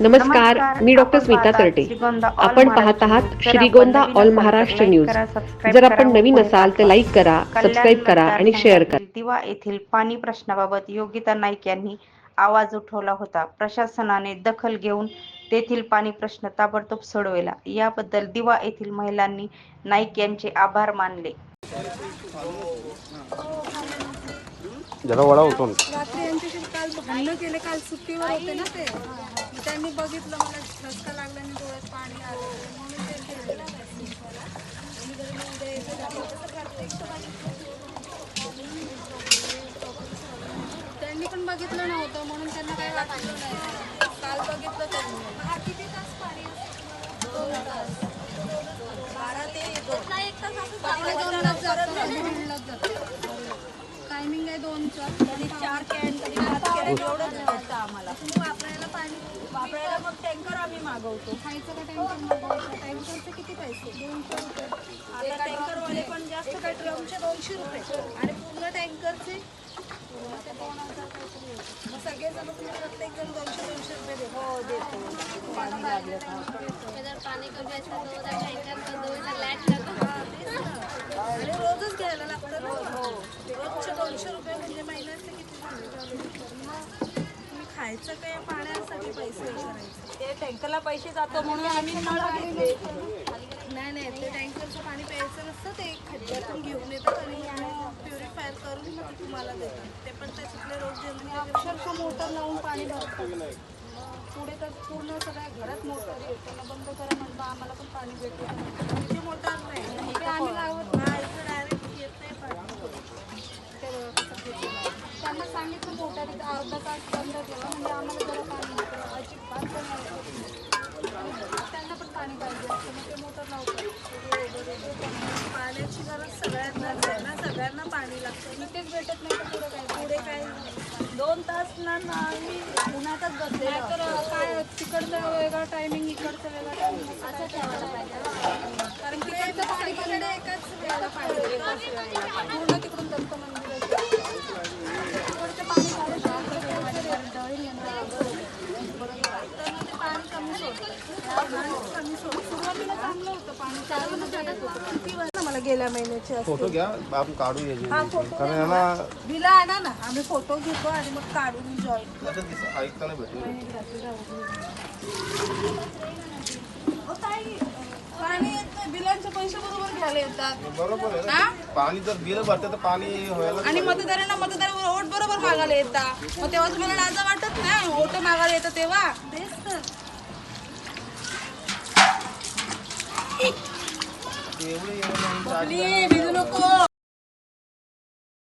नमस्कार मी डॉक्टर स्मिता तरटे आपण पाहत आहात श्रीगोंदा ऑल महाराष्ट्र न्यूज जर आपण नवीन असाल तर लाईक करा सबस्क्राईब करा आणि शेअर करा. दिवा येथील पाणी प्रश्नाबाबत योगिता नाईक यांनी आवाज उठवला होता. प्रशासनाने दखल घेऊन तेथील पाणी प्रश्न ताबडतोब सोडवेला. याबद्दल दिवा येथील महिलांनी नाईक यांचे आभार मानले. जरा वडा होतो रात्री यांच्याशी काल भांडणं केले काल सुट्टीवर होते ना ते. त्यांनी बघितलं मला ठसका लागला आणि डोळ्यात पाणी आलं. म्हणून ते केलं. त्यांनी पण बघितलं नव्हतं म्हणून त्यांना काही वाटलं नाही. काल बघितलं त्यांनी. किती तास पाणी दोन तास बारा ते एक तास जातं आम्ही दीडलाच जातो टायमिंग आहे दोनचा. कधी चार कॅन तरी आम्हाला. वापरायला मग टँकर आम्ही मागवतो. खायचं का टँकर मागवायचं? टँकरचे किती पैसे? दोनशे रुपये. आता टँकरवाले पण जास्त काय ड्रमचे दोनशे रुपये. आणि पूर्ण टँकरचे दोन हजार काहीतरी होते. मग सगळेजण तुम्ही प्रत्येक जण दोनशे दोनशे रुपये देतो. हो देतो. पाणी लागलं का? अगर पानी टँकर लागतो. हा, तेच ना. आणि रोजच घ्यायला लागतं ना. रोजचे दोनशे रुपये म्हणजे महिन्याचे किती? झाले खायचं काय पाण्यासाठी पैसे करायचे ते टँकरला पैसे जातो म्हणून आम्ही नळ घेतले. नाही नाही ते टँकरचं पाणी प्यायचं नसतं ते खड्ड्यातून घेऊन येतात आणि प्युरिफायर करून मग ते तुम्हाला देतात. ते पण त्याच्यातले रोज जेवण अक्षरशः मोटर लावून पाणी भरतात. पुढे तर पूर्ण सगळ्या घरात मोटर त्यांना बंद करा म्हणलं आम्हाला पण पाणी भेटतं इथे मोटर नाही इथे आम्ही लावत नाही. डायरेक्ट येत नाही पाणी. ते येतं. त्यांना सांगितलं मोटर अर्धा तास बंद केला म्हणजे आम्हाला जरा पाणी भेटलं अजिबात पण नाही त्यांना पण पाणी पाहिजे असतं मग ते मोटर लावतात पाण्याची गरज सगळ्यांनाच आहे ना सगळ्यांना पाणी लागतं. इथेच भेटत नाही तर पुढे काय? पुढे काय? दोन तास ना ना आम्ही उन्हातच बसले तर काय तिकडचं वेगळं टायमिंग इकडचं वेगळं टायमिंग असं ठेवायला पाहिजे. कारण तिकडचं पाणी पण एकाच वेळेला पाहिजे पूर्ण तिकडून दत्त मंदिर तिकडचं पाणी पाणी कमी सोडतं पाणी कमी सोडतं सुरुवातीला चांगलं होतं पाणी. चालू किती मला गेल्या महिन्याची फोटो घ्या आपण काढू याचे हा फोटो कारण यांना बिला आणा ना आम्ही फोटो घेतो आणि मग काढून जॉईन आता दिस- ऐकताना भेटेल पाणी येत नाही बिलांचे पैसे बरोबर घ्यायला येतात. बरोबर आहे ना. पाणी जर बिल भरते तर पाणी व्हायला आणि मतदारांना मतदार वोट बरोबर मागायला येतात. मग तेव्हा तुम्हाला लाजा वाटत नाही. वोट मागायला येतं तेव्हा. तेच तर. एवढे एवढे भिजू नको